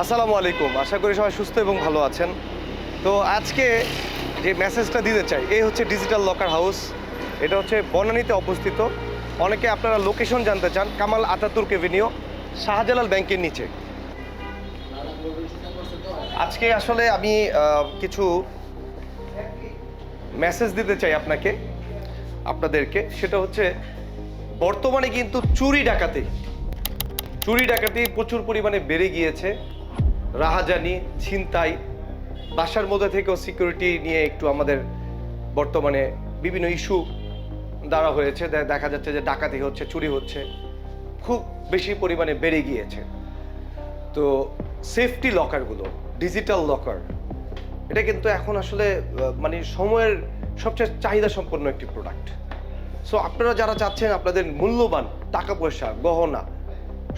আসসালামু আলাইকুম। আশা করি সবাই সুস্থ এবং ভালো আছেন। তো আজকে যে মেসেজটা দিতে চাই, এই হচ্ছে ডিজিটাল লকার হাউস এটা হচ্ছে বনানীতে অবস্থিত। অনেকে আপনারা লোকেশন জানতে চান, কামাল আতাতুর্ক এভিনিউ শাহজালাল ব্যাংকের নিচে। আজকে আসলে আমি কিছু মেসেজ দিতে চাই আপনাকে, আপনাদেরকে। সেটা হচ্ছে, বর্তমানে কিন্তু চুরি ডাকাতি। চুরি ডাকাতি প্রচুর পরিমাণে বেড়ে গিয়েছে। রাহাজানি, ছিনতাই, বাসার মধ্যে থেকেও সিকিউরিটি নিয়ে একটু আমাদের বর্তমানে বিভিন্ন ইস্যু দ্বারা হয়েছে। দেখা যাচ্ছে যে ডাকাতি হচ্ছে, চুরি হচ্ছে, খুব বেশি পরিমাণে বেড়ে গিয়েছে। তো সেফটি লকারগুলো ডিজিটাল লকার এটা কিন্তু এখন আসলে মানে সময়ের সবচেয়ে চাহিদা সম্পন্ন একটি প্রোডাক্ট সো আপনারা যারা চাচ্ছেন আপনাদের মূল্যবান টাকা পয়সা, গহনা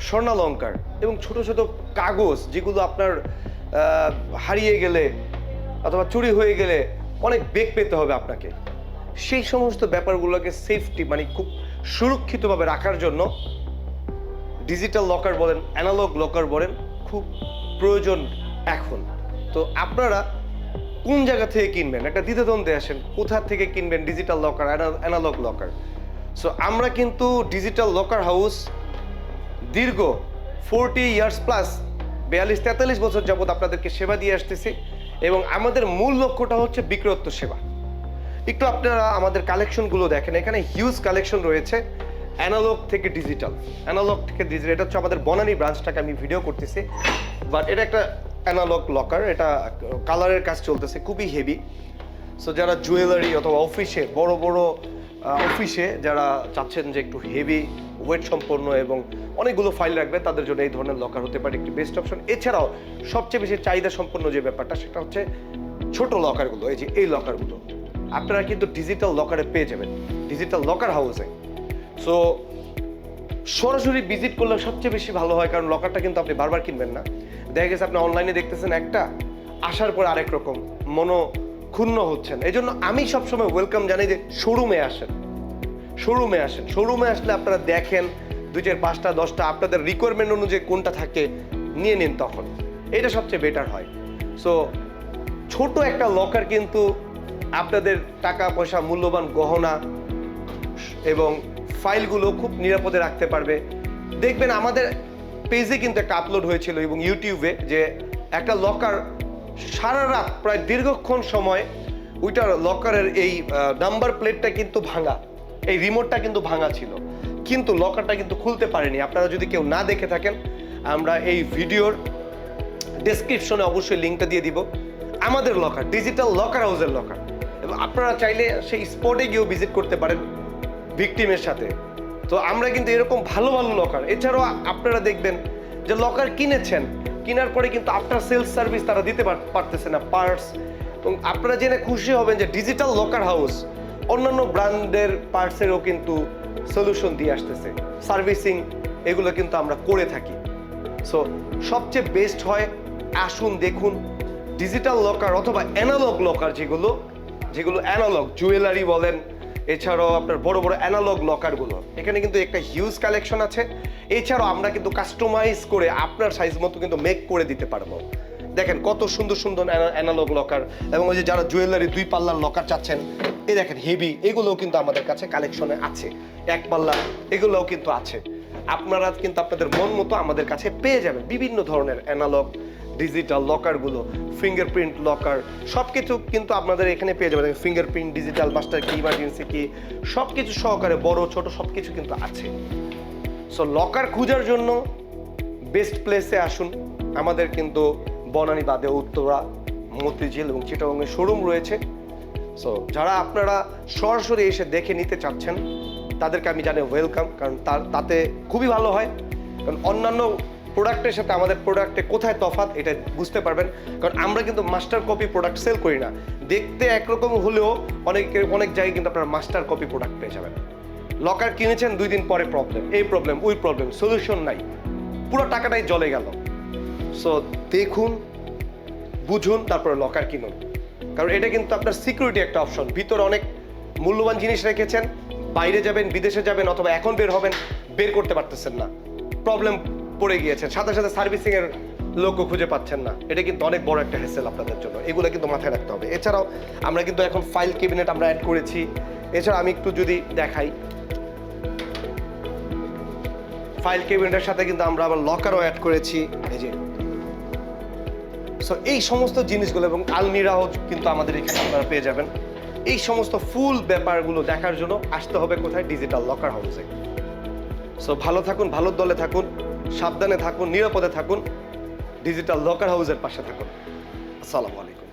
স্বর্ণালঙ্কার এবং ছোট ছোট কাগজ যেগুলো আপনার হারিয়ে গেলে অথবা চুরি হয়ে গেলে অনেক বেগ পেতে হবে আপনাকে। সেই সমস্ত ব্যাপারগুলোকে সেফটি মানে খুব সুরক্ষিতভাবে রাখার জন্য ডিজিটাল লকার বলেন অ্যানালগ লকার বলেন, খুব প্রয়োজন এখন। তো আপনারা কোন জায়গা থেকে কিনবেন? একটা দ্বিধাদ্বন্দ্বে আসেন, কোথা থেকে কিনবেন digital locker analog locker so আমরা কিন্তু ডিজিটাল লকার হাউস দীর্ঘ ফোরটি ইয়ার্স প্লাস বিয়াল্লিশ তেতাল্লিশ বছর যাবত আপনাদেরকে সেবা দিয়ে আসতেছি এবং আমাদের মূল লক্ষ্যটা হচ্ছে বিক্রয়ত্ব সেবা। একটু আপনারা আমাদের কালেকশনগুলো দেখেন, এখানে হিউজ কালেকশন রয়েছে অ্যানালগ থেকে ডিজিটাল অ্যানালগ থেকে ডিজিটাল এটা হচ্ছে আমাদের বনানী ব্রাঞ্চটাকে আমি ভিডিও করতেছি বাট এটা একটা অ্যানালগ লকার এটা কালারের কাজ চলতেছে, খুবই হেভি সো যারা জুয়েলারি অথবা অফিসে বড় বড় অফিসে যারা চাচ্ছেন যে একটু হেভি ওয়েট সম্পন্ন এবং অনেকগুলো ফাইল রাখবে, তাদের জন্য এই ধরনের লকার হতে পারে একটি বেস্ট অপশন এছাড়াও সবচেয়ে বেশি চাহিদা সম্পন্ন যে ব্যাপারটা, সেটা হচ্ছে ছোট লকারগুলো এই যে এই লকারগুলো আপনারা কিন্তু ডিজিটাল লকারে পেয়ে যাবেন ডিজিটাল লকার হাউসে সো সরাসরি ভিজিট করলে সবচেয়ে বেশি ভালো হয়, কারণ লকারটা কিন্তু আপনি বারবার কিনবেন না। দেখা গেছে আপনি অনলাইনে দেখতেছেন একটা, আসার পর আরেক রকম, মনো ক্ষুণ্ণ হচ্ছেন। এই জন্য আমি সবসময় ওয়েলকাম জানাই যে শোরুমে আসেন। শোরুমে আসেন। শোরুমে আসলে আপনারা দেখেন দুই চার পাঁচটা, দশটা, আপনাদের রিকোয়ারমেন্ট অনুযায়ী কোনটা থাকে, নিয়ে নিন তখন। এটা সবচেয়ে বেটার হয়। সো ছোট একটা লকার কিন্তু আপনাদের টাকা, পয়সা, মূল্যবান গহনা এবং ফাইলগুলো খুব নিরাপদে রাখতে পারবে। দেখবেন আমাদের পেজে কিন্তু একটা আপলোড হয়েছিল এবং ইউটিউবে যে একটা লকার সারা রাত, প্রায় দীর্ঘক্ষণ সময় ওইটার লকারের এই নাম্বার প্লেটটা কিন্তু ভাঙা। এই রিমোটটা কিন্তু ভাঙা ছিল। কিন্তু লকারটা কিন্তু খুলতে পারেনি। আপনারা যদি কেউ না দেখে থাকেন, আমরা এই ভিডিওর ডেসক্রিপশনে অবশ্যই লিঙ্কটা দিয়ে দিব। আমাদের লকার ডিজিটাল লকার হাউসের লকার এবং আপনারা চাইলে সেই স্পটে গিয়েও ভিজিট করতে পারেন ভিকটিমের সাথে। তো আমরা কিন্তু এরকম ভালো ভালো লকার এছাড়াও আপনারা দেখবেন যে লকার কিনেছেন কেনার পরে কিন্তু আফটার সেলস সার্ভিস তারা দিতে পার- পারতেছে না পার্টস এবং আপনারা জেনে খুশি হবেন যে ডিজিটাল লকার হাউস অন্যান্য ব্র্যান্ডের পার্টসেরও কিন্তু সলিউশন দিয়ে আসতেছে। সার্ভিসিং এগুলো কিন্তু আমরা করে থাকি। সো সবচেয়ে বেস্ট হয়, আসুন দেখুন ডিজিটাল লকার অথবা অ্যানালগ লকার যেগুলো যেগুলো অ্যানালগ জুয়েলারি বলেন এছাড়াও আপনার বড় বড় অ্যানালগ লকারগুলো এখানে কিন্তু একটা হিউজ কালেকশন আছে। এছাড়াও আমরা কিন্তু কাস্টমাইজ করে আপনার সাইজ মতো কিন্তু মেক করে দিতে পারব। দেখেন কত সুন্দর সুন্দর অ্যানালগ লকার এবং ওই যে যারা জুয়েলারি দুই পাল্লার লকার চাচ্ছেন এই দেখেন হেভি এগুলোও কিন্তু আমাদের কাছে কালেকশনে আছে। এক পাল্লা, এগুলোও কিন্তু আছে। আপনারা কিন্তু আপনাদের মন মতো আমাদের কাছে পেয়ে যাবেন বিভিন্ন ধরনের অ্যানালগ ডিজিটাল লকারগুলো ফিঙ্গারপ্রিন্ট লকার সব কিছু কিন্তু আপনাদের এখানে পেয়ে যাবেন। ফিঙ্গারপ্রিন্ট ডিজিটাল মাস্টার কি ইমার্জেন্সি কি সব কিছু সহকারে বড়, ছোট সব কিছু কিন্তু আছে। সো লকার খোঁজার জন্য বেস্ট প্লেসে আসুন। আমাদের কিন্তু বনানী বাদে উত্তরা, মতিঝিল এবং চিটাগংয়ের শোরুম রয়েছে। সো যারা আপনারা সরাসরি এসে দেখে নিতে চাচ্ছেন, তাদেরকে আমি জানি ওয়েলকাম কারণ তার, তাতে খুবই ভালো হয়। কারণ অন্যান্য প্রোডাক্টের সাথে আমাদের প্রোডাক্টে কোথায় তফাৎ, এটা বুঝতে পারবেন। কারণ আমরা কিন্তু মাস্টার কপি প্রোডাক্ট সেল করি না। দেখতে একরকম হলেও অনেক অনেক জায়গায় কিন্তু আপনারা মাস্টার কপি প্রোডাক্ট পেয়ে যাবেন। লকার কিনেছেন, দুই দিন পরে প্রবলেম এই প্রবলেম ওই প্রবলেম সলিউশন নাই। পুরো টাকাটাই জলে গেল। সো দেখুন, বুঝুন, তারপরে লকার কিনুন। কারণ এটা কিন্তু আপনার সিকিউরিটি একটা অপশন ভিতরে অনেক মূল্যবান জিনিস রেখেছেন, বাইরে যাবেন, বিদেশে যাবেন, অথবা এখন বের হবেন, বের করতে পারতেছেন না। প্রবলেম পড়ে গিয়েছেন। সাথে সাথে সার্ভিসিং এর লোকও খুঁজে পাচ্ছেন না। এটা কিন্তু অনেক বড় একটা হেসেল আপনাদের জন্য। এগুলো কিন্তু মাথায় রাখতে হবে। এছাড়াও আমরা কিন্তু এখন ফাইল ক্যাবিনেট আমরা অ্যাড করেছি। এছাড়া আমি একটু যদি দেখাই। ফাইল ক্যাবিনেটের সাথে কিন্তু আমরা আবার লকারও অ্যাড করেছি। এই যে। সো এই সমস্ত জিনিসগুলো এবং আলমিরাও কিন্তু আমাদের এখানে আপনারা পেয়ে যাবেন। এই সমস্ত ফুল ব্যাপারগুলো দেখার জন্য আসতে হবে কোথায়? ডিজিটাল লকার হাউসে সো ভালো থাকুন, ভালো দলে থাকুন। সাবধানে থাকুন নিরাপদে থাকুন ডিজিটাল লকার হাউসের পাশে থাকুন। আসসালামু আলাইকুম।